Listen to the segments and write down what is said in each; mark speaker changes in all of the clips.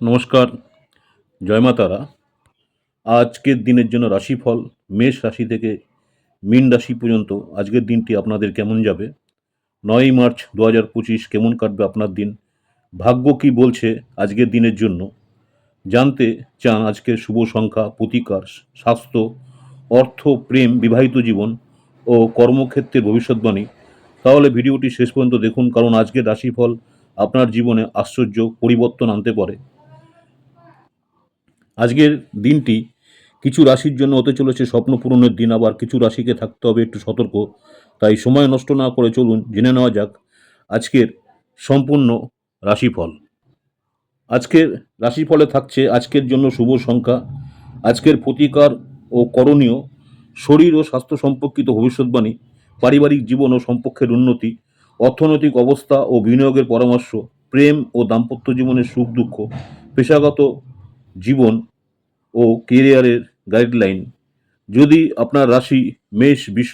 Speaker 1: নমস্কার, জয় মা তারা। আজকের দিনের জন্য রাশিফল, মেষ রাশি থেকে মীন রাশি পর্যন্ত আজকের দিনটি আপনাদের কেমন যাবে? নয়ই মার্চ দু হাজার পঁচিশ কেমন কাটবে আপনার দিন? ভাগ্য কি বলছে আজকের দিনের জন্য? জানতে চান আজকের শুভ সংখ্যা, প্রতিকার, স্বাস্থ্য, অর্থ, প্রেম, বিবাহিত জীবন ও কর্মক্ষেত্রের ভবিষ্যৎবাণী, তাহলে ভিডিওটি শেষ পর্যন্ত দেখুন, কারণ আজকের রাশিফল আপনার জীবনে আশ্চর্য পরিবর্তন আনতে পারে। আজকের দিনটি কিছু রাশির জন্য হতে চলেছে স্বপ্ন পূরণের দিন, আবার কিছু রাশিকে থাকতে হবে একটু সতর্ক। তাই সময় নষ্ট না করে চলুন, জেনে নেওয়া যাক আজকের সম্পূর্ণ রাশিফল। আজকের রাশিফলে থাকছে আজকের জন্য শুভ সংখ্যা, আজকের প্রতিকার ও করণীয়, শরীর ও স্বাস্থ্য সম্পর্কিত ভবিষ্যৎবাণী, পারিবারিক জীবন ও সম্পর্কের উন্নতি, অর্থনৈতিক অবস্থা ও বিনিয়োগের পরামর্শ, প্রেম ও দাম্পত্য জীবনের সুখ দুঃখ, পেশাগত জীবন ও কেরিয়ারের গাইডলাইন যদি আপনার রাশি মেষ, বিষ,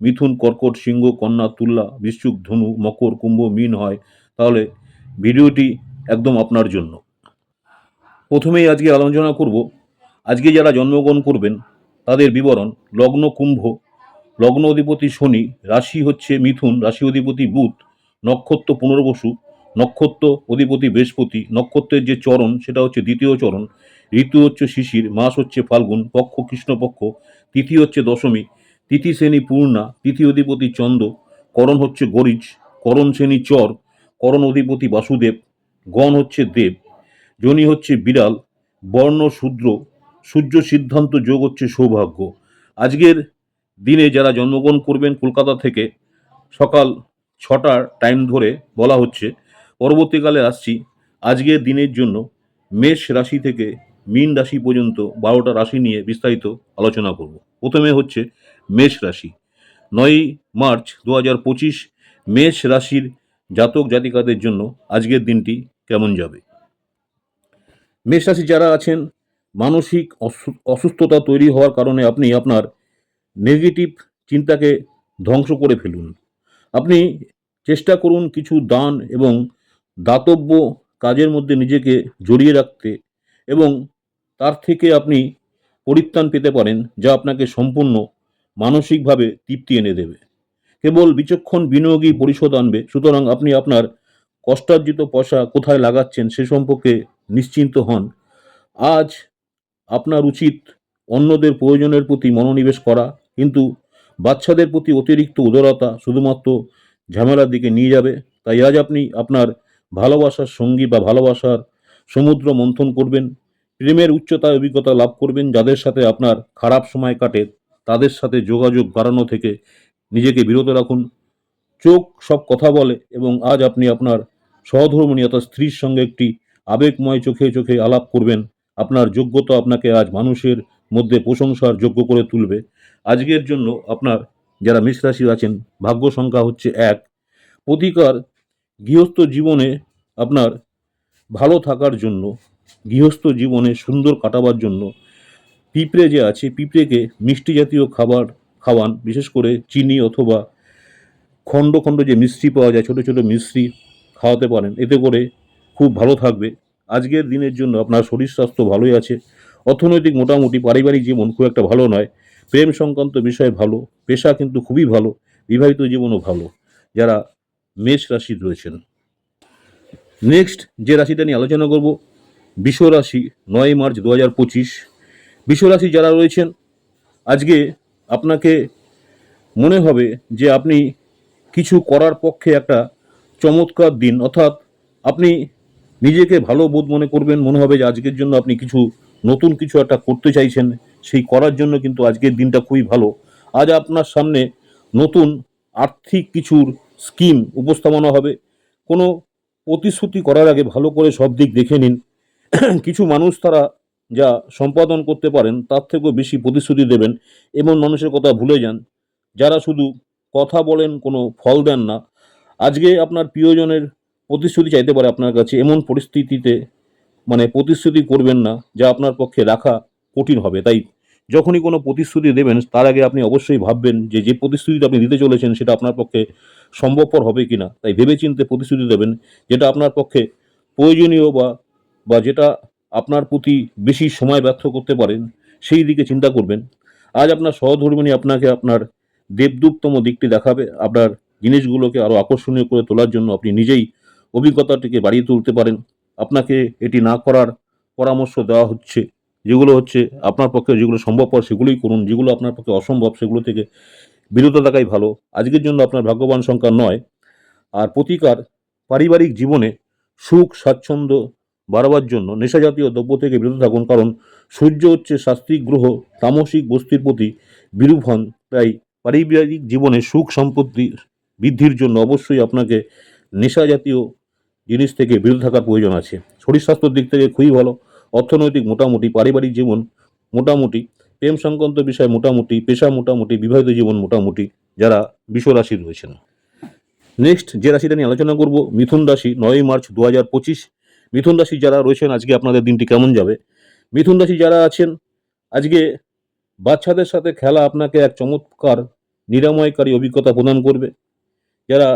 Speaker 1: মিথুন, কর্কট, সিংহ, কন্যা, তুলা, বৃশ্চিক, ধনু, মকর, কুম্ভ, মিন হয়, তাহলে ভিডিওটি একদম আপনার জন্য। প্রথমেই আজকে আলোচনা করব, আজকে যারা জন্মগ্রহণ করবেন, তাদের বিবরণ, লগ্ন, কুম্ভ। লগ্ন অধিপতি শনি, রাশি হচ্ছে মিথুন, রাশি অধিপতি বুধ, নক্ষত্র পুনর্বসু। নক্ষত্র, অধিপতি, বৃহস্পতি, নক্ষত্রের যে চরণ, সেটা হচ্ছে দ্বিতীয় চরণ, ঋতু হচ্ছে শিশির, মাস হচ্ছে ফাল্গুন, পক্ষ কৃষ্ণপক্ষ, তিথি হচ্ছে দশমী, তিথি শ্রেণি পূর্ণা, তিথি অধিপতি চন্দ্র, করণ হচ্ছে গরিজ করণ শ্রেণি চর, করণ অধিপতি বাসুদেব, গণ হচ্ছে দেব জনি হচ্ছে বিড়াল, বর্ণ শূদ্র, সূর্য সিদ্ধান্ত যোগ হচ্ছে সৌভাগ্য। আজকের দিনে যারা জন্মগ্রহণ করবেন কলকাতা থেকে, সকাল ছটার টাইম ধরে বলা হচ্ছে পরবর্তীকালে আসছি। আজকের দিনের জন্য মেষ রাশি থেকে মীন রাশি পর্যন্ত বারোটা রাশি নিয়ে বিস্তারিত আলোচনা করব। প্রথমে হচ্ছে মেষ রাশি। নয়ই মার্চ দু হাজার পঁচিশ মেষ রাশির জাতক জাতিকাদের জন্য আজকের দিনটি কেমন যাবে? মেষ রাশি যারা আছেন, মানসিক অসু- অসুস্থতা তৈরি হওয়ার কারণে আপনি আপনার নেগেটিভ চিন্তাকে ধ্বংস করে ফেলুন। আপনি চেষ্টা করুন কিছু দান এবং দাতব্য কাজের মধ্যে নিজেকে জড়িয়ে রাখতে এবং তার থেকে আপনি পরিত্রাণ পেতে পারেন, যা আপনাকে সম্পূর্ণ মানসিকভাবে তৃপ্তি এনে দেবে। কেবল বিচক্ষণ বিনিয়োগই পরিশোধ আনবে, সুতরাং আপনি আপনার কষ্টার্জিত পয়সা কোথায় লাগাচ্ছেন সে সম্পর্কে নিশ্চিন্ত হন। আজ আপনার উচিত অন্যদের প্রয়োজনের প্রতি মনোনিবেশ করা, কিন্তু বাচ্চাদের প্রতি অতিরিক্ত উদারতা শুধুমাত্র ঝামেলার দিকে নিয়ে যাবে। তাই আজ আপনি আপনার ভালোবাসার সঙ্গী বা ভালোবাসার সমুদ্র মন্থন করবেন, প্রেমের উচ্চতায় অভিজ্ঞতা লাভ করবেন, যাদের সাথে আপনার খারাপ সময় কাটে, তাদের সাথে যোগাযোগ বাড়ানো থেকে নিজেকে বিরত রাখুন। চোখ সব কথা বলে এবং আজ আপনি আপনার সহধর্মণী অর্থাৎ স্ত্রীর সঙ্গে একটি আবেগময় চোখে চোখে আলাপ করবেন। আপনার যোগ্যতা আপনাকে আজ মানুষের মধ্যে প্রশংসার যোগ্য করে তুলবে। আজকের জন্য আপনার যারা মেষ রাশি আছেন, ভাগ্য সংখ্যা হচ্ছে এক। প্রতিকার গৃহস্থ জীবনে আপনার ভালো থাকার জন্য, গৃহস্থ জীবনে সুন্দর কাটাবার জন্য পিঁপড়ে যে আছে, পিঁপড়েকে মিষ্টি জাতীয় খাবার খাওয়ান, বিশেষ করে চিনি অথবা খণ্ড খণ্ড যে মিষ্টি পাওয়া যায়, ছোটো ছোটো মিষ্টি খাওয়াতে পারেন, এতে করে খুব ভালো থাকবে। আজকের দিনের জন্য আপনার শরীর স্বাস্থ্য ভালোই আছে, অর্থনৈতিক মোটামুটি, পারিবারিক জীবন খুব একটা ভালো নয়, প্রেম সংক্রান্ত বিষয় ভালো, পেশা কিন্তু খুবই ভালো, বিবাহিত জীবনও ভালো, যারা মেষ রাশির রয়েছেন। নেক্সট যে রাশিটা নিয়ে আলোচনা করব রাশি, নয় মার্চ দু হাজার পঁচিশ রাশি যারা রয়েছেন, আজকে আপনাকে মনে হবে যে আপনি কিছু করার পক্ষে একটা চমৎকার দিন। অর্থাৎ আপনি নিজেকে ভালো বোধ মনে করবেন, মনে হবে যে আজকের জন্য আপনি কিছু নতুন কিছু একটা করতে চাইছেন। সেই করার জন্য কিন্তু আজকের দিনটা খুবই ভালো। আজ আপনার সামনে নতুন আর্থিক কিছুর স্কিম উপস্থাপনা হবে। কোনো প্রতিশ্রুতি করার আগে ভালো করে সব দিক দেখে নিন। কিছু মানুষ তারা যা সম্পাদন করতে পারেন, তার থেকেও বেশি প্রতিশ্রুতি দেবেন এমন মানুষের কথা ভুলে যান। যারা শুধু কথা বলেন, কোনো ফল দেন না। আজকে আপনার প্রিয়জনের প্রতিশ্রুতি চাইতে পারে আপনার কাছে। এমন পরিস্থিতিতে মানে প্রতিশ্রুতি করবেন না, যা আপনার পক্ষে রাখা কঠিন হবে, তাই যখনই কোনো প্রতিশ্রুতি দেবেন, তার আগে আপনি অবশ্যই ভাববেন যে যে প্রতিশ্রুতিটা আপনি দিতে চলেছেন সেটা আপনার পক্ষে সম্ভবপর হবে কি না। তাই ভেবেচিন্তে প্রতিশ্রুতি দেবেন যেটা আপনার পক্ষে প্রয়োজনীয় বা বা যেটা আপনার প্রতি বেশি সময় ব্যর্থ করতে পারেন সেই দিকে চিন্তা করবেন। আজ আপনার সহধর্মিণী আপনাকে আপনার দেবদূততম দিকটি দেখাবে। আপনার জিনিসগুলোকে আরও আকর্ষণীয় করে তোলার জন্য আপনি নিজেই অভিজ্ঞতাটিকে বাড়িয়ে তুলতে পারেন। আপনাকে এটি না করার পরামর্শ দেওয়া হচ্ছে। যেগুলো হচ্ছে আপনার পক্ষে যেগুলো সম্ভবপর সেগুলোই করুন, যেগুলো আপনার পক্ষে অসম্ভব সেগুলো থেকে বিরত থাকাই ভালো। আজকের জন্য আপনার ভাগ্যবান সংখ্যা নয়। আর প্রতিকার পারিবারিক জীবনে সুখ, স্বাচ্ছন্দ্য বাড়াবার জন্য নেশাজাতীয় দ্রব্য থেকে বিরত থাকুন, কারণ সূর্য হচ্ছে শাস্ত্রিক গ্রহ, তামসিক বস্তির প্রতি বিরূপ হন। তাই পারিবারিক জীবনে সুখ সম্পত্তি বৃদ্ধির জন্য অবশ্যই আপনাকে নেশা জাতীয় জিনিস থেকে বিরত থাকার প্রয়োজন আছে। শরীর স্বাস্থ্যের দিক থেকে খুবই ভালো। অর্থনৈতিক মোটামুটি, পারিবারিক জীবন মোটামুটি, প্রেম সংক্রান্ত বিষয় মোটামুটি, পেশা মোটামুটি, বিবাহিত জীবন মোটামুটি, যারা বিশ্ব রাশি রয়েছেন। নেক্সট যে রাশিটা নিয়ে আলোচনা করব, মিথুন রাশি, নয়ই মার্চ দু হাজার পঁচিশ। মিথুন রাশি যারা রয়েছেন, আজকে আপনাদের দিনটি কেমন যাবে? মিথুন রাশি যারা আছেন, আজকে বাচ্চাদের সাথে খেলা আপনাকে এক চমৎকার, নিরাময়কারী অভিজ্ঞতা প্রদান করবে। যারা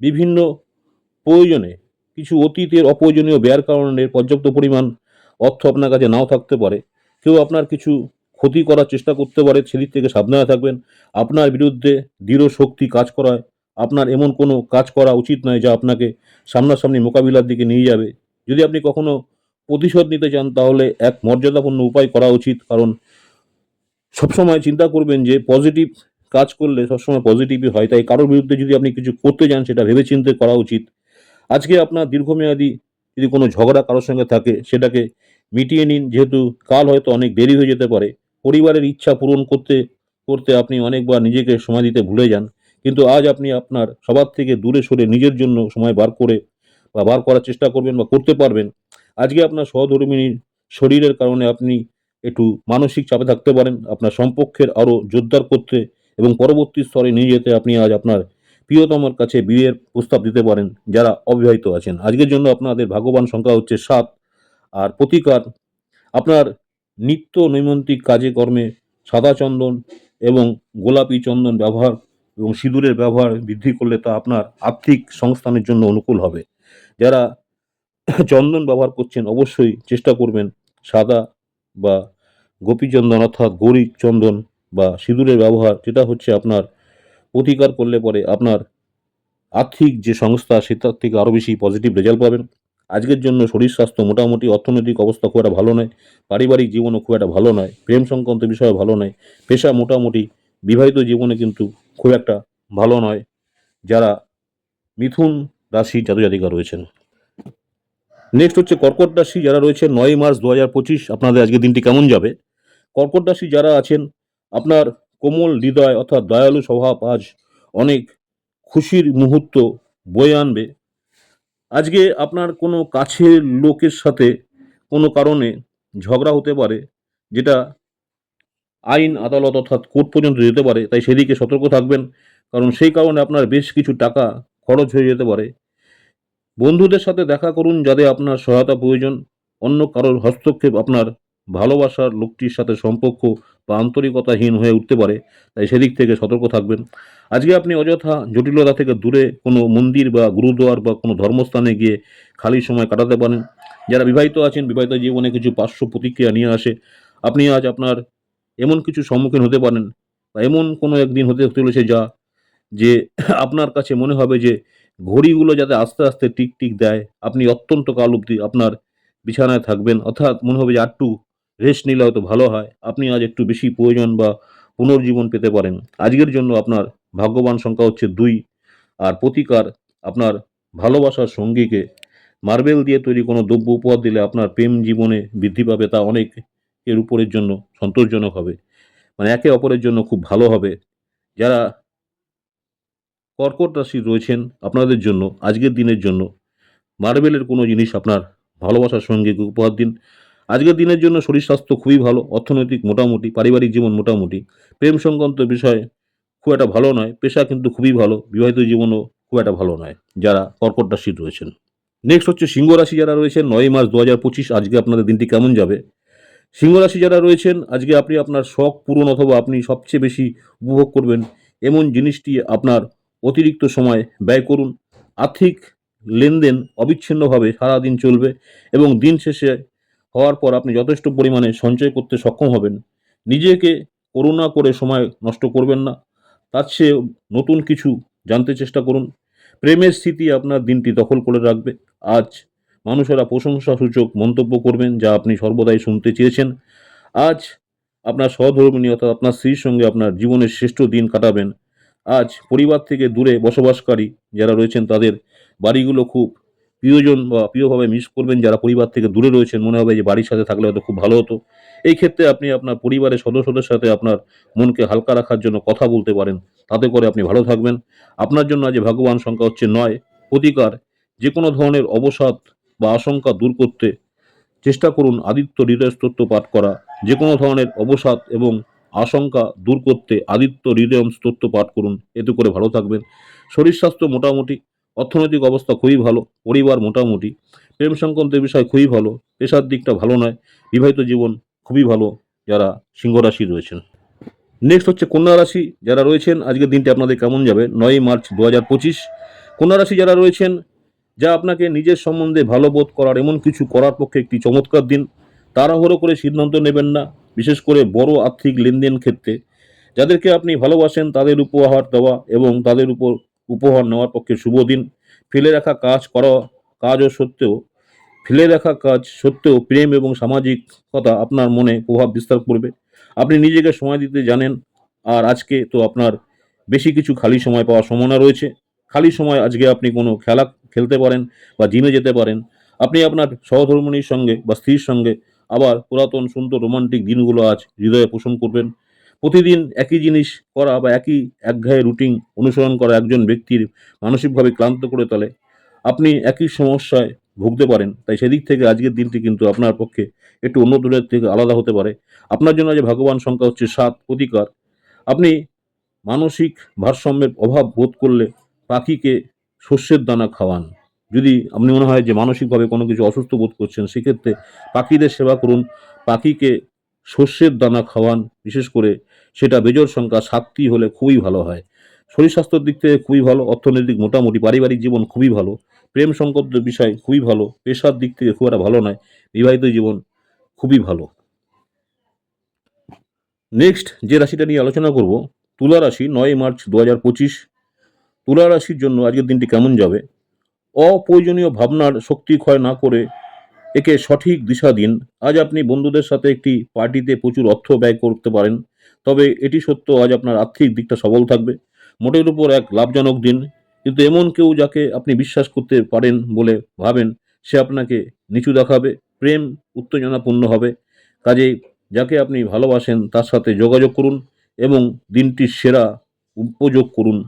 Speaker 1: বিভিন্ন প্রয়োজনে, কিছু অতীতের অপ্রয়োজনীয় ব্যয়ের কারণে পর্যাপ্ত পরিমাণ অর্থ আপনার কাছে নাও থাকতে পারে। কেউ আপনার কিছু ক্ষতি করার চেষ্টা করতে পারে, সেদিক থেকে সাবধানে থাকবেন। আপনার বিরুদ্ধে দৃঢ় শক্তি কাজ করায়। আপনার এমন কোনো কাজ করা উচিত নয় যা আপনাকে সামনাসামনি মোকাবিলার দিকে নিয়ে যাবে। যদি আপনি কখনো প্রতিশোধ নিতে চান, তাহলে এক মর্যাদাপূর্ণ উপায় করা উচিত। কারণ সবসময় চিন্তা করবেন যে, পজিটিভ কাজ করলে সবসময় পজিটিভই হয়। তাই কারোর বিরুদ্ধে যদি আপনি কিছু করতে চান, সেটা ভেবেচিন্তে করা উচিত। আজকে আপনার দীর্ঘমেয়াদী যদি কোনো ঝগড়া কারোর সঙ্গে থাকে, সেটাকে মিটিয়ে নিন। যেহেতু কাল হয়তো অনেক দেরি হয়ে যেতে পারে। পরিবারের ইচ্ছা পূরণ করতে করতে আপনি অনেকবার নিজেকে সময় দিতে ভুলে যান। কিন্তু আজ আপনি আপনার সবার থেকে দূরে সরে নিজের জন্য সময় বার করে বা বার করার চেষ্টা করবেন বা করতে পারবেন। আজকে আপনার সহধর্মিনীর শরীরের কারণে আপনি একটু মানসিক চাপে থাকতে পারেন। আপনার সম্পর্কের আরও জোরদার করতে এবং পরবর্তী স্তরে নিয়ে যেতে আপনি আজ আপনার প্রিয়তমার কাছে বিয়ের প্রস্তাব দিতে পারেন, যারা অবিবাহিত আছেন। আজকের জন্য আপনাদের ভাগ্যবান সংখ্যা হচ্ছে সাত। আর প্রতিকার। আপনার নিত্য নৈমিত্তিক কাজে কর্মে সাদা চন্দন এবং গোলাপি চন্দন ব্যবহার এবং সিঁদুরের ব্যবহার বৃদ্ধি করলে তা আপনার আর্থিক সংস্থানের জন্য অনুকূল হবে। যারা চন্দন ব্যবহার করছেন অবশ্যই চেষ্টা করবেন সাদা বা গোপীচন্দন অর্থাৎ গৌরী চন্দন বা সিঁদুরের ব্যবহার, যেটা হচ্ছে আপনার প্রতিকার করলে পরে আপনার আর্থিক যে সংস্থা, সেটার থেকে আরও বেশি পজিটিভ রেজাল্ট পাবেন। আজকের জন্য শরীর স্বাস্থ্য মোটামুটি অর্থনৈতিক অবস্থা খুব একটা ভালো নয়, পারিবারিক জীবনও খুব একটা ভালো নয়, প্রেম সংক্রান্ত বিষয় ভালো নয়, পেশা মোটামুটি বিবাহিত জীবনে কিন্তু খুব একটা ভালো নয়, যারা মিথুন রাশি জাতজাতিকা রয়েছেন। নেক্সট হচ্ছে কর্কট রাশি যারা রয়েছে নয় মার্চ দু হাজার পঁচিশ, আপনাদের আজকের দিনটি কেমন যাবে? কর্কট রাশি যারা আছেন, আপনার কোমল হৃদয় অর্থাৎ দয়ালু স্বভাব আজ অনেক খুশির মুহূর্ত বয়ে আনবে। আজকে আপনার কোনো কাছের লোকের সাথে কোনো কারণে ঝগড়া হতে পারে, যেটা আইন, আদালত অর্থাৎ কোর্ট পর্যন্ত যেতে পারে, তাই সেদিকে সতর্ক থাকবেন, কারণ সেই কারণে আপনার বেশ কিছু টাকা খরচ হয়ে যেতে পারে। বন্ধুদের সাথে দেখা করুন যাদের আপনার সহায়তা প্রয়োজন, অন্য কারোর হস্তক্ষেপ আপনার ভালোবাসার লোকটির সাথে সম্পর্ক বা আন্তরিকতাহীন হয়ে উঠতে পারে, তাই সেদিক থেকে সতর্ক থাকবেন। আজকে আপনি অযথা জটিলতা থেকে দূরে কোনো মন্দির বা গুরুদুয়ার বা কোনো ধর্মস্থানে গিয়ে খালি সময় কাটাতে পারেন। যারা বিবাহিত আছেন, বিবাহিত জীবনে কিছু পার্শ্ব প্রতিক্রিয়া নিয়ে আসে, আপনি আজ আপনার এমন কিছু সম্মুখীন হতে পারেন বা এমন কোনো একদিন হতে চলেছে যা, যে আপনার কাছে মনে হবে যে ঘড়িগুলো যাতে আস্তে আস্তে টিক টিক দেয়। আপনি অত্যন্ত কাল অবধি আপনার বিছানায় থাকবেন, অর্থাৎ মনে হবে যে আটটু রেস্ট নিলে হয়তো ভালো হয়। আপনি আজ একটু বেশি প্রয়োজন বা পুনর্জীবন পেতে পারেন। আজকের জন্য আপনার ভাগ্যবান সংখ্যা হচ্ছে দুই। আর প্রতিকার আপনার ভালোবাসার সঙ্গীকে মার্বেল দিয়ে তৈরি কোনো দ্রব্য উপহার দিলে আপনার প্রেম জীবনে বৃদ্ধি পাবে, তা অনেক এর উপরের জন্য সন্তোষজনক হবে। মানে একে অপরের জন্য খুব ভালো হবে। যারা কর্কট রাশি রয়েছেন, আপনাদের জন্য, আজকের দিনের জন্য মার্বেলের কোনো জিনিস আপনার ভালোবাসার সঙ্গে উপহার দিন। আজকের দিনের জন্য শরীর স্বাস্থ্য খুবই ভালো, অর্থনৈতিক মোটামুটি, পারিবারিক জীবন মোটামুটি। প্রেম সংক্রান্ত বিষয় খুব একটা ভালো নয়, পেশা কিন্তু খুবই ভালো, বিবাহিত জীবনও খুব একটা ভালো নয়, যারা কর্কট রাশি রয়েছেন। নেক্সট হচ্ছে সিংহ রাশি যারা রয়েছেন নয় মার্চ দু হাজার পঁচিশ, আজকে আপনাদের দিনটি কেমন যাবে? সিংহ রাশি যারা রয়েছেন, আজকে আপনি আপনার শখ পূরণ অথবা আপনি সবচেয়ে বেশি উপভোগ করবেন, এমন জিনিসটি আপনার অতিরিক্ত সময় ব্যয় করুন। আর্থিক লেনদেন অবিচ্ছিন্নভাবে সারাদিন চলবে এবং দিন শেষে হওয়ার পর আপনি যথেষ্ট পরিমাণে সঞ্চয় করতে সক্ষম হবেন। নিজেকে করুণা করে সময় নষ্ট করবেন না। তার চেয়ে নতুন কিছু জানতে চেষ্টা করুন। প্রেমের স্থিতি আপনার দিনটি দখল করে রাখবে। আজ মানুষেরা প্রশংসাসূচক মন্তব্য করবেন যা আপনি সর্বদাই শুনতে চেয়েছেন। আজ আপনার সহধর্মিনী অর্থাৎ আপনার স্ত্রীর সঙ্গে আপনার জীবনের শ্রেষ্ঠ দিন কাটাবেন। আজ পরিবার থেকে দূরে বসবাসকারী যারা রয়েছেন তাদের বাড়িগুলো খুব প্রিয়জন বা প্রিয়ভাবে মিস করবেন, যারা পরিবার থেকে দূরে রয়েছেন, মনে হবে যে বাড়ির সাথে থাকলে হয়তো খুব ভালো হতো। এই ক্ষেত্রে আপনি আপনার পরিবারের সদস্যদের সাথে আপনার মনকে হালকা রাখার জন্য কথা বলতে পারেন। তাতে করে আপনি ভালো থাকবেন। আপনার জন্য আজ ভগবান সংখ্যা হচ্ছে নয়। প্রতিকার যে কোনো ধরনের অবসাদ বা আশঙ্কা দূর করতে চেষ্টা করুন আদিত্য হৃদয় স্তোত্র পাঠ করা। যে কোনো ধরনের অবসাদ এবং আশঙ্কা দূর করতে আদিত্য হৃদয় স্তোত্র পাঠ করুন। এতে করে ভালো থাকবেন। শরীর স্বাস্থ্য মোটামুটি অর্থনৈতিক অবস্থা খুবই ভালো, পরিবার মোটামুটি, প্রেম সংক্রান্ত বিষয় খুবই ভালো, পেশার দিকটা ভালো নয়, বিবাহিত জীবন খুবই ভালো যারা সিংহ রাশি রয়েছেন। নেক্সট হচ্ছে কন্যা রাশি, যারা রয়েছেন, আজকের দিনটি আপনাদের কেমন যাবে? নয়ই মার্চ দু হাজার পঁচিশ, কন্যা রাশি যারা রয়েছেন, যা আপনাকে নিজের সম্বন্ধে ভালো বোধ করার, এমন কিছু করার পক্ষে একটি চমৎকার দিন। তাড়াহুড়ো করে সিদ্ধান্ত নেবেন না, বিশেষ করে বড় আর্থিক লেনদেন ক্ষেত্রে। যাদেরকে আপনি ভালোবাসেন, তাদের উপহার দেওয়া এবং তাদের উপর উপহার নেওয়ার পক্ষে শুভ দিন। ফেলে রাখা কাজ করা, কাজও সত্ত্বেও, ফেলে রাখা কাজ সত্ত্বেও প্রেম এবং সামাজিকতা আপনার মনে প্রভাব বিস্তার করবে। আপনি নিজেকে সময় দিতে জানেন, আর আজকে তো আপনার বেশি কিছু খালি সময় পাওয়ার সম্ভাবনা রয়েছে। খালি সময় আজকে আপনি কোনো খেলা খেলতে পারেন বা জিমে যেতে পারেন। আপনি আপনার সহধর্মিনীর সঙ্গে বা স্ত্রীর সঙ্গে আবার পুরাতন, সুন্দর, রোমান্টিক দিনগুলো আজ হৃদয়ে পোষণ করবেন। প্রতিদিন একই জিনিস করা বা একই একঘেয়ে রুটিন অনুসরণ করা একজন ব্যক্তির মানসিকভাবে ক্লান্ত করে তোলে। আপনি একই সমস্যায় ভুগতে পারেন, তাই সেদিক থেকে আজকের দিনটি কিন্তু আপনার পক্ষে একটু অন্য দূরের থেকে আলাদা হতে পারে। আপনার জন্য যে ভগবান সংখ্যা হচ্ছে সাত, প্রতিকার। আপনি মানসিক ভারসাম্যের অভাব বোধ করলে পাখিকে শস্যের দানা খাওয়ান। যদি আপনি মনে হয় যে মানসিকভাবে কোনো কিছু অসুস্থ বোধ করছেন, সেক্ষেত্রে পাখিদের সেবা করুন। পাখিকে শস্যের দানা খাওয়ান, বিশেষ করে সেটা বেজোর সংখ্যা সাতটি হলে খুবই ভালো হয়। শরীর স্বাস্থ্যের দিক থেকে খুবই ভালো, অর্থনৈতিক মোটামুটি, পারিবারিক জীবন খুবই ভালো, প্রেম সংক্রান্ত বিষয় খুবই ভালো, পেশার দিক থেকে খুব একটা ভালো নয়, বিবাহিত জীবন খুবই ভালো। নেক্সট যে রাশিটা নিয়ে আলোচনা করব, তুলা রাশি নয় মার্চ দু হাজার পঁচিশ। তুলা রাশির জন্য আজকের দিনটি কেমন যাবে? অপ্রয়োজনীয় ভাবনার শক্তি ক্ষয় না করে একে সঠিক দিশা দিন। আজ আপনি বন্ধুদের সাথে একটি পার্টিতে প্রচুর অর্থ ব্যয় করতে পারেন। তবে এটি সত্য, আজ আপনার আর্থিক দিকটা সবল থাকবে। মোটের উপর এক লাভজনক দিন। কিন্তু এমন কেউ যাকে আপনি বিশ্বাস করতে পারেন বলে ভাবেন, সে আপনাকে নিচু দেখাবে, প্রেম উত্তেজনাপূর্ণ হবে। কাজেই যাকে আপনি ভালোবাসেন, তার সাথে যোগাযোগ করুন এবং দিনটির সেরা উপযোগ করুন।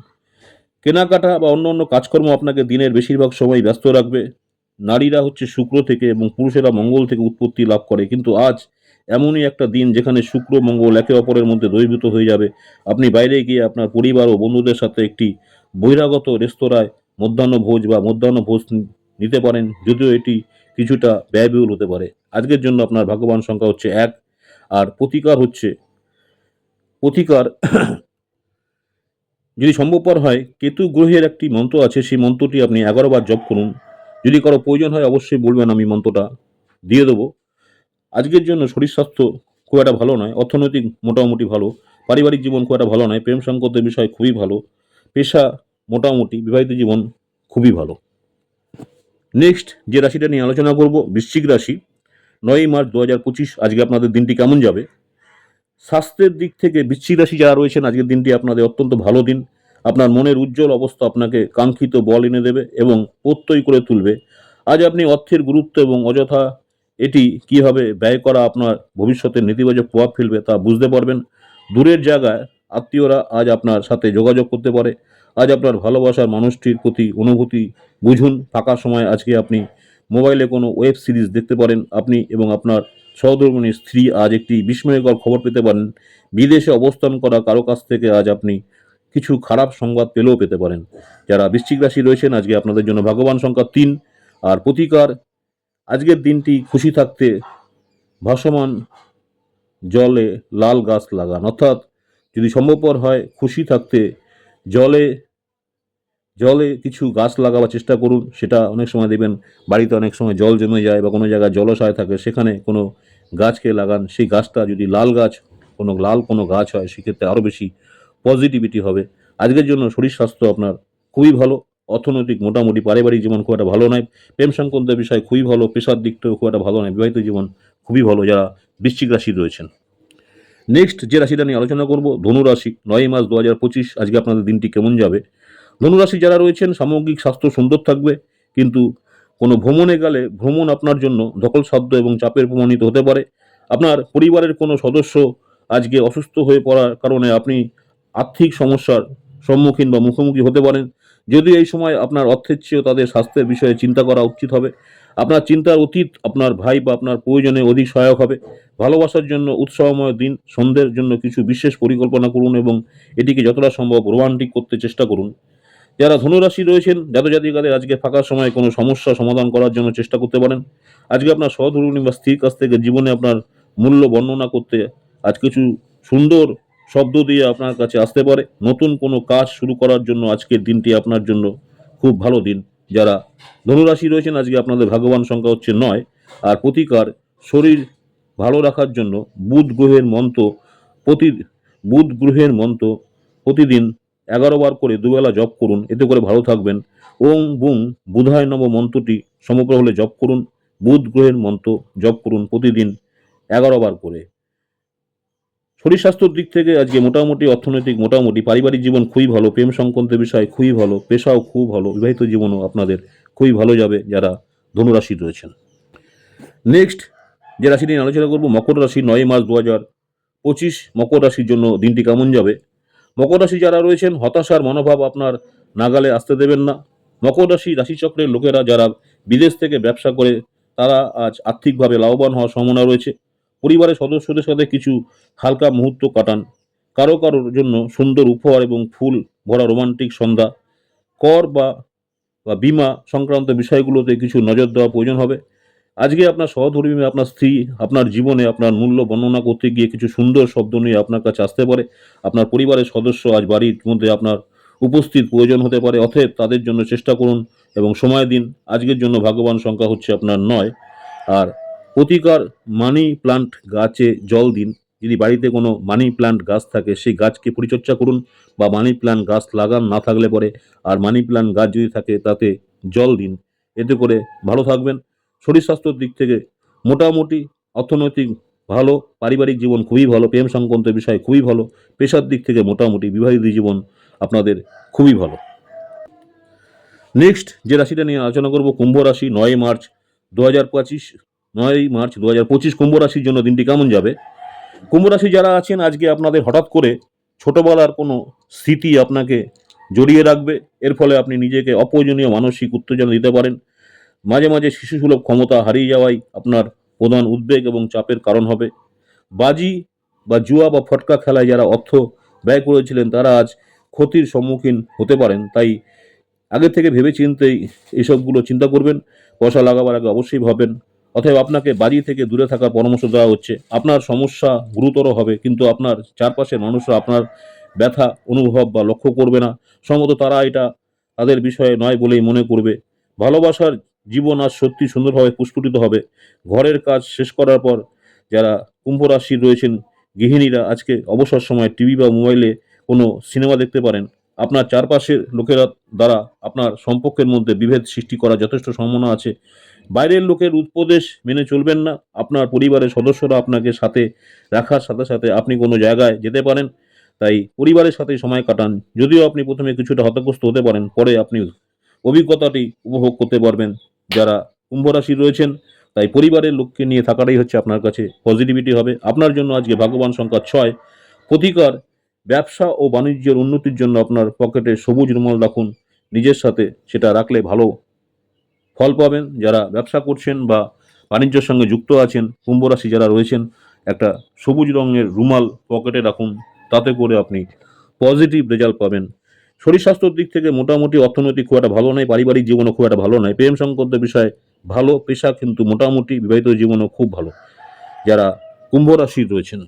Speaker 1: কেনাকাটা বা অন্য অন্য কাজকর্ম আপনাকে দিনের বেশিরভাগ সময় ব্যস্ত রাখবে। নারীরা হচ্ছে শুক্র থেকে এবং পুরুষেরা মঙ্গল থেকে উৎপত্তি লাভ করে। কিন্তু আজ এমনই একটা দিন যেখানে শুক্র, মঙ্গল একে অপরের মধ্যে দ্বৈভূত হয়ে যাবে। আপনি বাইরে গিয়ে আপনার পরিবার ও বন্ধুদের সাথে একটি বহিরাগত রেস্তোরাঁয় মধ্যাহ্ন ভোজ বা মধ্যাহ্ন ভোজ নিতে পারেন, যদিও এটি কিছুটা ব্যয়বহুল হতে পারে। আজকের জন্য আপনার ভাগ্যবান সংখ্যা হচ্ছে এক। আর প্রতিকার হচ্ছে, প্রতিকার যদি সম্ভবপর হয়, কেতু গ্রহের একটি মন্ত্র আছে, সেই মন্ত্রটি আপনি এগারোবার জপ করুন। যদি কারও প্রয়োজন হয়, অবশ্যই বলবেন, আমি মন্ত্রটা দিয়ে দেবো। আজকের জন্য শরীর স্বাস্থ্য খুব একটা ভালো নয়, অর্থনৈতিক মোটামুটি ভালো, পারিবারিক জীবন খুব একটা ভালো নয়, প্রেম সংক্রান্ত বিষয় খুবই ভালো, পেশা মোটামুটি বিবাহিত জীবন খুবই ভালো। নেক্সট যে রাশিটা নিয়ে আলোচনা করব, বৃশ্চিক রাশি, নয়ই মার্চ দু হাজার পঁচিশ, আজকে আপনাদের দিনটি কেমন যাবে? স্বাস্থ্যের দিক থেকে বৃশ্চিক রাশি যারা রয়েছেন, আজকের দিনটি আপনাদের অত্যন্ত ভালো দিন। আপনার মনের উজ্জ্বল অবস্থা আপনাকে কাঙ্ক্ষিত বল এনে দেবে এবং প্রত্যয় করে তুলবে। আজ আপনি অর্থের গুরুত্ব এবং অযথা এটি কীভাবে ব্যয় করা আপনার ভবিষ্যতের নেতিবাচক প্রভাব ফেলবে তা বুঝতে পারবেন। দূরের জায়গায় আত্মীয়রা আজ আপনার সাথে যোগাযোগ করতে পারে। আজ আপনার ভালোবাসার মানুষটির প্রতি অনুভূতি বুঝুন। ফাঁকা সময় আজকে আপনি মোবাইলে কোনো ওয়েব সিরিজ দেখতে পারেন আপনি এবং আপনার সহধর্মিণীর স্ত্রী আজ একটি বিস্ময়কর খবর পেতে পারেন। বিদেশে অবস্থান করা কারও কাছ থেকে আজ আপনি কিছু খারাপ সংবাদ পেলেও পেতে পারেন। যারা বৃশ্চিক রাশি রয়েছেন, আজকে আপনাদের জন্য ভগবান সংখ্যা তিন। আর প্রতিকার আজকের দিনটি খুশি থাকতে ভাসমান জলে লাল গাছ লাগান। অর্থাৎ যদি সম্ভবপর হয়, খুশি থাকতে জলে জলে কিছু গাছ লাগাবার চেষ্টা করুন। সেটা অনেক সময় দেখবেন বাড়িতে অনেক সময় জল জমে যায় বা কোনো জায়গায় জলাশয় থাকে, সেখানে কোনো গাছকে লাগান। সেই গাছটা যদি লাল গাছ, কোনো লাল কোনো গাছ হয়, সেক্ষেত্রে আরও বেশি পজিটিভিটি হবে। আজকের জন্য শরীর স্বাস্থ্য আপনার খুবই ভালো। অর্থনৈতিক মোটামুটি পারিবারিক জীবন খুব একটা ভালো নয়। প্রেম সংক্রান্ত বিষয় খুবই ভালো, পেশার দিকটাও খুব একটা ভালো নয়। বিবাহিত জীবন খুবই ভালো, যারা বৃশ্চিক রাশি রয়েছেন। নেক্সট যে রাশিটা নিয়ে আলোচনা করব ধনু রাশি নয় মাস দু হাজার পঁচিশ, আজকে আপনাদের দিনটি কেমন যাবে? ধনুরাশি যারা রয়েছেন, সামগ্রিক স্বাস্থ্য সুন্দর থাকবে, কিন্তু কোনো ভ্রমণে গেলে ভ্রমণ আপনার জন্য ধকল সাধ্য এবং চাপের প্রমাণিত হতে পারে। আপনার পরিবারের কোনো সদস্য আজকে অসুস্থ হয়ে পড়ার কারণে আপনি আর্থিক সমস্যার সম্মুখীন বা মুখোমুখি হতে পারেন। যদিও এই সময় আপনার অর্থের চেয়েও তাদের স্বাস্থ্যের বিষয়ে চিন্তা করা উচিত হবে, আপনার চিন্তার অতীত আপনার ভাই বা আপনার প্রয়োজনে অধিক সহায়ক হবে। ভালোবাসার জন্য, উৎসাহময় দিন, সন্ধ্যের জন্য কিছু বিশেষ পরিকল্পনা করুন এবং এটিকে যতটা সম্ভব রোমান্টিক করতে চেষ্টা করুন। যারা ধনুরাশি রয়েছেন, জাতজাতিকাদের আজকে ফাঁকার সময় কোনো সমস্যা সমাধান করার জন্য চেষ্টা করতে পারেন। আজকে আপনার সহধর্মিণী বা স্ত্রীর কাছ থেকে জীবনে আপনার মূল্য বর্ণনা করতে আজ কিছু সুন্দর শব্দ দিয়ে আপনার কাছে আসতে পারে। নতুন কোনো কাজ শুরু করার জন্য আজকের দিনটি আপনার জন্য খুব ভালো দিন। যারা ধনুরাশি রয়েছেন, আজকে আপনাদের ভাগ্যবান সংখ্যা হচ্ছে নয়। আর প্রতিকার, শরীর ভালো রাখার জন্য বুধ গ্রহের মন্ত্র প্রতি, বুধ গ্রহের মন্ত্র প্রতিদিন এগারো বার করে দুবেলা জপ করুন। এতে করে ভালো থাকবেন। ওং বুং বুধায় নব মন্ত্রটি সমগ্র হলে জপ করুন। বুধ গ্রহের মন্ত্র জপ করুন প্রতিদিন এগারো বার করে। শরীর স্বাস্থ্যর দিক থেকে আজকে মোটামুটি অর্থনৈতিক মোটামুটি, পারিবারিক জীবন খুবই ভালো, প্রেম সংক্রান্ত বিষয় খুবই ভালো, পেশাও খুব ভালো, বিবাহিত জীবনও আপনাদের খুবই ভালো যাবে যারা ধনুরাশি রয়েছেন। নেক্সট যে রাশি নিয়ে আলোচনা করব, মকর রাশি নয় মাস দু হাজার পঁচিশ, মকর রাশির জন্য দিনটি কেমন যাবে? মকর রাশি যারা রয়েছেন, হতাশার মনোভাব আপনার নাগালে আসতে দেবেন না। মকর রাশি রাশিচক্রের লোকেরা যারা বিদেশ থেকে ব্যবসা করে, তারা আজ আর্থিকভাবে লাভবান হওয়ার সম্ভাবনা রয়েছে। পরিবারের সদস্যদের সাথে কিছু হালকা মুহূর্ত কাটান। কারও কারোর জন্য সুন্দর উপহার এবং ফুল ভরা রোমান্টিক সন্ধ্যা। কর বা বা বিমা সংক্রান্ত বিষয়গুলোতে কিছু নজর দেওয়া প্রয়োজন হবে। আজকে আপনার সহধর্মী, আপনার স্ত্রী, আপনার জীবনে আপনার মূল্য বর্ণনা করতে গিয়ে কিছু সুন্দর শব্দ নিয়ে আপনার কাছে আসতে পারে। আপনার পরিবারের সদস্য আজ বাড়ির মধ্যে আপনার উপস্থিত প্রয়োজন হতে পারে। অতএব তাদের জন্য চেষ্টা করুন এবং সময় দিন। আজকের জন্য ভাগ্যবান সংখ্যা হচ্ছে আপনার নয়। আর প্রতিকার মানি প্লান্ট গাছে জল দিন। যদি বাড়িতে কোনো মানি প্লান্ট গাছ থাকে, সেই গাছকে পরিচর্যা করুন বা মানি প্লান্ট গাছ লাগান না থাকলে পরে, আর মানি প্লান্ট গাছ যদি থাকে, তাতে জল দিন। এতে করে ভালো থাকবেন। শরীর স্বাস্থ্যের দিক থেকে মোটামুটি অর্থনৈতিক ভালো, পারিবারিক জীবন খুবই ভালো, প্রেম সংক্রান্ত বিষয় খুবই ভালো, পেশার দিক থেকে মোটামুটি বিবাহিত জীবন আপনাদের খুবই ভালো। নেক্সট যে রাশিটা নিয়ে আলোচনা করব, কুম্ভ রাশি, নয় মার্চ দু হাজার পঁচিশ। নয় মার্চ দু হাজার পঁচিশ কুম্ভ রাশির জন্য দিনটি কেমন যাবে? কুম্ভ রাশি যারা আছেন, আজকে আপনাদের হঠাৎ করে ছোটবেলার কোনো স্মৃতি আপনাকে জড়িয়ে রাখবে। এর ফলে আপনি নিজেকে অপ্রয়োজনীয় মানসিক উত্তেজনা দিতে পারেন। মাঝে মাঝে শিশুসুলভ ক্ষমতা হারিয়ে যাওয়াই আপনার প্রধান উদ্বেগ এবং চাপের কারণ হবে। বাজি বা জুয়া বা ফটকা খেলায় যারা অর্থ ব্যয় করেছিলেন, তারা আজ ক্ষতির সম্মুখীন হতে পারেন। তাই আগে থেকে ভেবে চিন্তেই এসবগুলো চিন্তা করবেন। পয়সা লাগাবার আগে অবশ্যই ভাবেন অতএব আপনাকে বাড়ি থেকে দূরে থাকার পরামর্শ দেওয়া হচ্ছে। আপনার সমস্যা গুরুতর হবে, কিন্তু আপনার চারপাশের মানুষরা আপনার ব্যথা অনুভব বা লক্ষ্য করবে না। সম্ভবত তারা এটা তাদের বিষয়ে নয় বলেই মনে করবে। ভালোবাসার জীবন আজ সত্যি সুন্দরভাবে পুষ্পটিত হবে। ঘরের কাজ শেষ করার পর যারা কুম্ভ রাশির রয়েছেন, গৃহিণীরা আজকে অবসর সময় টিভি বা মোবাইলে কোনো সিনেমা দেখতে পারেন। আপনার চারপাশের লোকেরা দ্বারা আপনার সম্পর্কের মধ্যে বিভেদ সৃষ্টি করার যথেষ্ট সম্ভাবনা আছে। বাইরের লোকের উপদেশ মেনে চলবেন না। আপনার পরিবারের সদস্যরা আপনাকে সাথে রাখার সাথে সাথে আপনি কোনো জায়গায় যেতে পারেন। তাই পরিবারের সাথে সময় কাটান। যদিও আপনি প্রথমে কিছুটা হতাগ্রস্ত হতে পারেন, পরে আপনি অভিজ্ঞতাটি উপভোগ করতে পারবেন। যারা কুম্ভ রাশি রয়েছেন, তাই পরিবারের লোককে নিয়ে থাকাটাই হচ্ছে আপনার কাছে পজিটিভিটি হবে। আপনার জন্য আজকে ভাগ্যবান সংখ্যা ছয়। প্রতিকার ব্যবসা ও বাণিজ্যের উন্নতির জন্য আপনার পকেটে সবুজ রুমাল রাখুন, নিজের সাথে সেটা রাখলে ভালো ফল পাবেন। যারা ব্যবসা করছেন বা বাণিজ্যের সঙ্গে যুক্ত আছেন, কুম্ভ রাশি যারা রয়েছেন, একটা সবুজ রঙের রুমাল পকেটে রাখুন, তাতে করে আপনি পজিটিভ রেজাল্ট পাবেন। শরীর স্বাস্থ্যর দিক থেকে মোটামুটি অর্থনৈতিক খুব একটা ভালো নয়, পারিবারিক জীবনও খুব একটা ভালো নয়। প্রেম সংক্রান্ত বিষয়ে ভালো, পেশা কিন্তু মোটামুটি বিবাহিত জীবনও খুব ভালো। যারা কুম্ভ রাশি রয়েছেন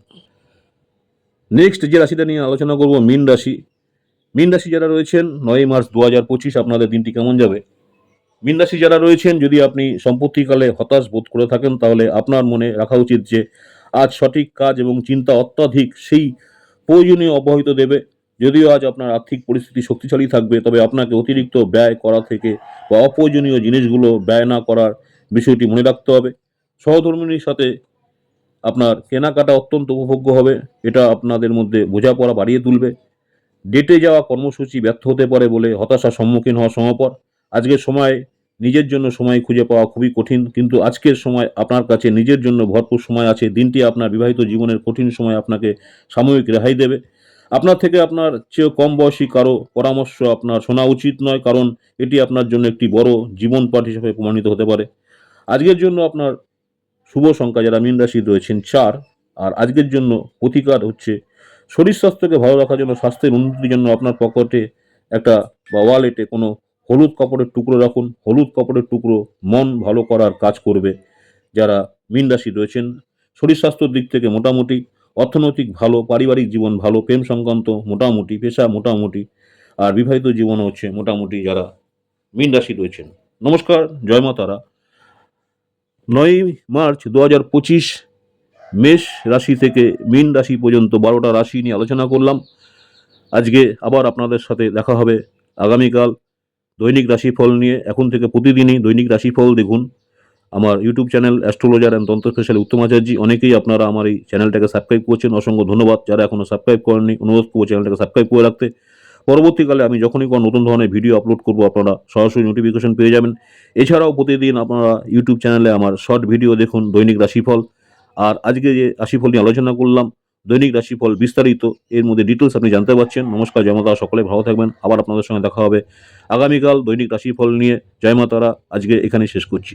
Speaker 1: নেক্সট যে রাশিটা নিয়ে আলোচনা করব, মীন রাশি। মীন রাশি যারা রয়েছেন নয় মার্চ দু হাজার পঁচিশ আপনাদের দিনটি কেমন যাবে? মীন রাশি যারা রয়েছেন, যদি আপনি সম্পত্তিকালে হতাশ বোধ করে থাকেন, তাহলে আপনার মনে রাখা উচিত যে, আজ সঠিক কাজ এবং চিন্তা অত্যাধিক, সেই প্রয়োজনীয় অব্যাহত দেবে। যদিও আজ আপনার আর্থিক পরিস্থিতি শক্তিশালী থাকবে, তবে আপনাকে অতিরিক্ত ব্যয় করা থেকে বা অপ্রয়োজনীয় জিনিসগুলো ব্যয় না করার বিষয়টি মনে রাখতে হবে। সহধর্মিনীর সাথে আপনার কেনাকাটা অত্যন্ত উপভোগ্য হবে, এটা আপনাদের মধ্যে বোঝাপড়া বাড়িয়ে তুলবে। ডেটে যাওয়া কর্মসূচি ব্যর্থ হতে পারে বলে হতাশার সম্মুখীন হওয়া সময়পর আজকের সময় নিজের জন্য সময় খুঁজে পাওয়া খুবই কঠিন, কিন্তু আজকের সময় আপনার কাছে নিজের জন্য ভরপুর সময় আছে। দিনটি আপনার বিবাহিত জীবনের কঠিন সময় আপনাকে সাময়িক রেহাই দেবে। আপনার থেকে আপনার চেয়েও কম বয়সী কারও পরামর্শ আপনার শোনা উচিত নয়, কারণ এটি আপনার জন্য একটি বড় জীবন পাঠ হিসেবে প্রমাণিত হতে পারে। আজকের জন্য আপনার শুভ সংখ্যা যারা মীন রাশি রয়েছেন, চার। আর আজকের জন্য প্রতিকার হচ্ছে শরীর স্বাস্থ্যকে ভালো রাখার জন্য, স্বাস্থ্যের উন্নতির জন্য আপনার পকেটে একটা বা ওয়ালেটে কোনো হলুদ কাপড়ের টুকরো রাখুন। হলুদ কাপড়ের টুকরো মন ভালো করার কাজ করবে যারা মীন রাশি রয়েছেন। শরীর স্বাস্থ্যর দিক থেকে মোটামুটি অর্থনৈতিক ভালো, পারিবারিক জীবন ভালো, প্রেম সংক্রান্ত মোটামুটি, পেশা মোটামুটি। আর বিবাহিত জীবন হচ্ছে মোটামুটি যারা মীন রাশি রয়েছেন। নমস্কার, জয় মা তারা। নয় মার্চ দু হাজার পঁচিশ মেষ রাশি থেকে মীন রাশি পর্যন্ত বারোটা রাশি নিয়ে আলোচনা করলাম। আজকে আবার আপনাদের সাথে দেখা হবে আগামীকাল দৈনিক রাশিফল নিয়ে। এখন থেকে প্রতিদিনই দৈনিক রাশিফল দেখুন। আমার YouTube channel astrologer and tantra special Uttam Acharya. অনেকেই আপনারা আমার এই চ্যানেলটাকে সাবস্ক্রাইব করছেন। অসংখ্য ধন্যবাদ। যারা এখনও সাবস্ক্রাইব করেননি, অনুরোধ করব চ্যানেলটাকে সাবস্ক্রাইব করে রাখতে। পরবর্তীকালে আমি যখনই কোনো নতুন ধরনের ভিডিও আপলোড করব, আপনারা সরাসরি নোটিফিকেশন পেয়ে যাবেন। এছাড়াও প্রতিদিন আপনারা ইউটিউব চ্যানেলে আমার শর্ট ভিডিও দেখুন, দৈনিক রাশিফল। আর আজকে যে রাশিফল নিয়ে আলোচনা করলাম, দৈনিক রাশিফল বিস্তারিত, এর মধ্যে ডিটেলস আপনি জানতে পারছেন নমস্কার, জয় মাতা, সকলে ভালো থাকবেন। আবার আপনাদের সঙ্গে দেখা হবে। আগামীকাল দৈনিক রাশিফল নিয়ে। জয় মাতারা, আজকে এখানে শেষ করছি।